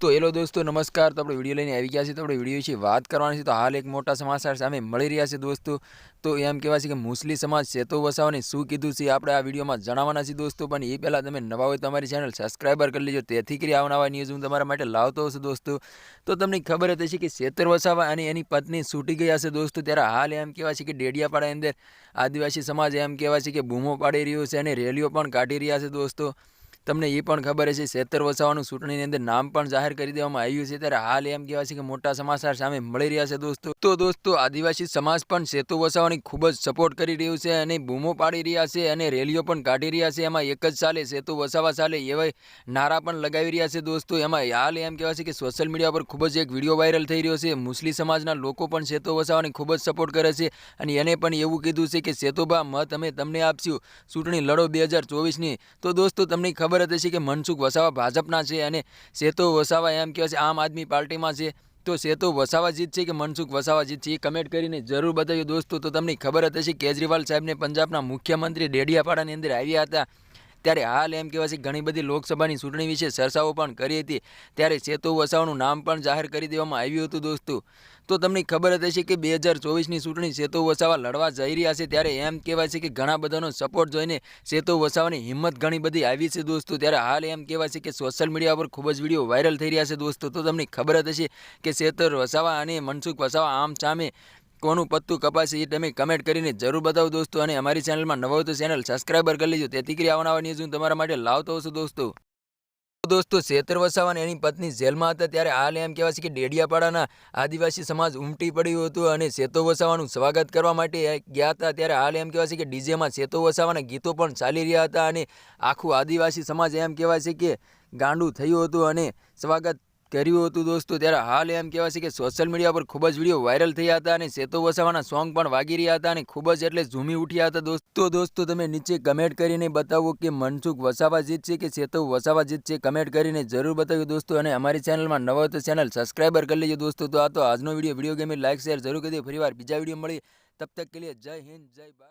તો હેલો દોસ્તો, નમસ્કાર. તો આપણે વીડિયો લઈને આવી ગયા છીએ. તો આપણે વીડિયો વિશે વાત કરવાની છે. તો હાલ એક મોટા સમાચાર સામે મળી રહ્યા છે દોસ્તો. તો એમ કહેવાય છે કે મુસ્લિમ સમાજ સેતો વસાવાને શું કીધું છે આપણે આ વિડીયોમાં જણાવવાના છીએ દોસ્તો. પણ એ પહેલાં તમે નવા હોય તમારી ચેનલ સબસ્ક્રાઈબર કરી લેજો. તેથી કરી આવનાવા ન્યૂઝ હું તમારા માટે લાવતો હશે દોસ્તો. તો તમને ખબર જ હશે કે સેતર વસાવા અને એની પત્ની છૂટી ગયા છે દોસ્તો. ત્યારે હાલ એમ કહેવાય છે કે ડેડિયાપાડા અંદર આદિવાસી સમાજ એમ કહેવાય છે કે બૂમો પાડી રહ્યો છે અને રેલીઓ પણ કાઢી રહ્યા છે દોસ્તો. તમને એ પણ ખબર હશે સેતર વસાવાનું ચૂંટણીની અંદર નામ પણ જાહેર કરી દેવામાં આવ્યું છે. ત્યારે હાલ એમ કહેવાય છે કે મોટા સમાચાર સામે મળી રહ્યા છે દોસ્તો. તો દોસ્તો, આદિવાસી સમાજ પણ સેતુ વસાવાની ખૂબ જ સપોર્ટ કરી રહ્યું છે અને બૂમો પાડી રહ્યા છે અને રેલીઓ પણ કાઢી રહ્યા છે. એમાં એક જ ચાલે સેતુ વસાવા ચાલે એવા નારા પણ લગાવી રહ્યા છે દોસ્તો. એમાં હાલ એમ કહેવાય છે કે સોશિયલ મીડિયા પર ખૂબ જ એક વીડિયો વાયરલ થઈ રહ્યો છે. મુસ્લિમ સમાજના લોકો પણ સેતુ વસાવાની ખૂબ જ સપોર્ટ કરે છે અને એને પણ એવું કીધું છે કે સેતુબા મત અમે તમને આપશું. ચૂંટણી લડો બે હજાર ચોવીસની. તો દોસ્તો, તમને ખબર જ હશે કે મનસુખ વસાવા ભાજપના છે અને સેતો વસાવા એમ છે, આમ આદમી પાર્ટીમાં છે. તો સેતો વસાવા જીતશે કે મનસુખ વસાવા જીતશે એ કમેન્ટ કરીને જરૂર બતાવ્યું. દોસ્તો, તો તમને ખબર હશે કેજરીવાલ સાહેબને પંજાબના મુખ્યમંત્રી ડેડિયાપાડાની અંદર આવ્યા હતા. ત્યારે હાલ એમ કહેવાય છે ઘણી બધી લોકસભાની ચૂંટણી વિશે ચર્ચાઓ પણ કરી હતી. ત્યારે સેતુ વસાવાનું નામ પણ જાહેર કરી દેવામાં આવ્યું હતું દોસ્તો. તો તમને ખબર જ હશે કે બે હજાર ચોવીસની ચૂંટણી સેતુ વસાવા લડવા જઈ રહ્યા છે. ત્યારે એમ કહેવાય છે કે ઘણા બધાનો સપોર્ટ જોઈને સેતુ વસાવાની હિંમત ઘણી બધી આવી છે દોસ્તો. ત્યારે હાલ એમ કહેવાય છે કે સોશિયલ મીડિયા પર ખૂબ જ વીડિયો વાયરલ થઈ રહ્યા છે દોસ્તો. તો તમને ખબર જ હશે કે સેતર વસાવા અને મનસુખ વસાવા આમ સામે કોનું પત્તું કપાશે એ તમે કમેન્ટ કરીને જરૂર બતાવો દોસ્તો. અને અમારી ચેનલમાં નવો તો ચેનલ સબસ્ક્રાઈબર કરી લેજો. તેથી કરી આવનારા ન્યૂઝ હું તમારા માટે લાવતો હશું દોસ્તો. દોસ્તો, શેતર વસાવા અને એની પત્ની જેલમાં હતા ત્યારે હાલ એમ કહેવાય છે કે ડેડિયાપાડાના આદિવાસી સમાજ ઉમટી પડ્યું હતું અને શેતો વસાવાનું સ્વાગત કરવા માટે ગયા હતા. ત્યારે હાલ એમ કહેવાય છે કે ડીજેમાં સેતો વસાવાના ગીતો પણ ચાલી રહ્યા હતા અને આખું આદિવાસી સમાજ એમ કહેવાય છે કે ગાંડું થયું હતું અને સ્વાગત કર્યું હતું દોસ્તો. ત્યારે હાલ એમ કહેવાય છે કે સોશિયલ મીડિયા પર ખૂબ જ વીડિયો વાયરલ થયા હતા અને સેતો વસાવાના સોંગ પણ વાગી રહ્યા હતા અને ખૂબ જ એટલે ઝૂમી ઉઠ્યા હતા દોસ્તો. દોસ્તો, તમે નીચે કમેન્ટ કરીને બતાવો કે મનસુખ વસાવા જીતશે કે સેતો વસાવા જીતશે કમેન્ટ કરીને જરૂર બતાવ્યો દોસ્તો. અને અમારી ચેનલમાં નવો તો ચેનલ સબસ્ક્રાઈબર કરી લેજો દોસ્તો. તો આ તો આજનો video video game like share જરૂર કરી દે. ફરીવાર બીજા વીડિયો મળી તબ તક કે લીએ જય હિન્દ, જય ભારત.